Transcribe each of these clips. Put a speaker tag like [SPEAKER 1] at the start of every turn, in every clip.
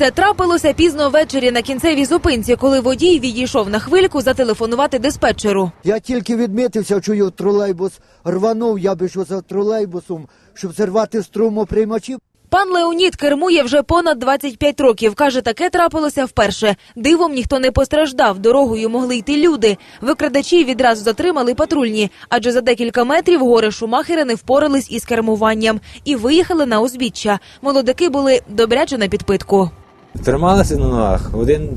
[SPEAKER 1] Це трапилося пізно ввечері на кінцевій зупинці, коли водій відійшов на хвильку зателефонувати диспетчеру.
[SPEAKER 2] Я тільки відмітився, чую тролейбус рванув, я біжу за тролейбусом, щоб зірвати струмоприймачів.
[SPEAKER 1] Пан Леонід кермує вже понад 25 років. Каже, таке трапилося вперше. Дивом ніхто не постраждав. Дорогою могли йти люди. Викрадачі відразу затримали патрульні, адже за декілька метрів гори Шумахери не впорались із кермуванням і виїхали на узбіччя. Молодики були добряче на підпитку.
[SPEAKER 3] Трималися на ногах. Один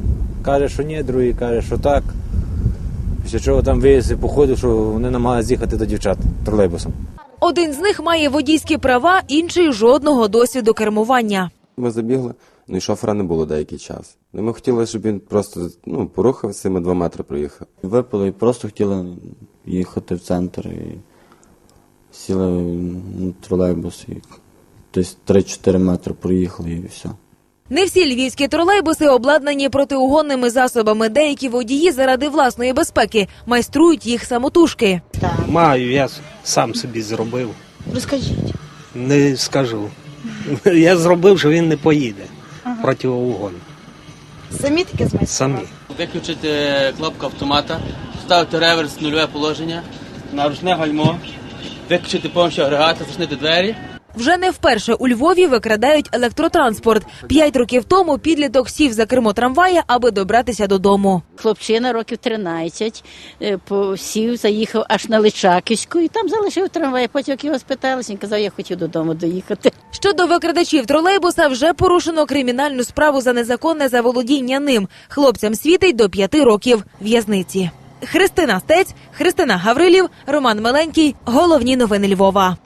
[SPEAKER 3] каже, що ні, другий каже, що так. Після чого там виявився походу, що вони намагалися з'їхати до дівчат тролейбусом.
[SPEAKER 1] Один з них має водійські права, інший жодного досвіду кермування.
[SPEAKER 4] Ми забігли, ну і шофера не було деякий час. Ну, ми хотіли, щоб він просто ну, порухався, ми два метри проїхав.
[SPEAKER 5] Випили і просто хотіли їхати в центр і сіли на тролейбус і десь 3-4 метри проїхали і все.
[SPEAKER 1] Не всі львівські тролейбуси обладнані протиугонними засобами. Деякі водії заради власної безпеки майструють їх самотужки.
[SPEAKER 6] Маю, я сам собі зробив.
[SPEAKER 7] Розкажіть.
[SPEAKER 6] Не скажу. Я зробив, що він не поїде проти угон.
[SPEAKER 7] Самі таке змайстрували?
[SPEAKER 6] Самі.
[SPEAKER 8] Виключити кнопку автомата, ставити реверс нульове положення, на ручне гальмо, виключити повністю агрегат, зачинити двері.
[SPEAKER 1] Вже не вперше у Львові викрадають електротранспорт. П'ять років тому підліток сів за кермо трамвая, аби добратися додому.
[SPEAKER 9] Хлопчина років 13, е, посів, заїхав аж на Личаківську і там залишив трамвай. Потім як його спиталися, він казав, я хотів додому доїхати.
[SPEAKER 1] Щодо викрадачів тролейбуса, вже порушено кримінальну справу за незаконне заволодіння ним. Хлопцям світить до п'яти років в'язниці. Христина Стець, Христина Гаврилів, Роман Меленький. Головні новини Львова.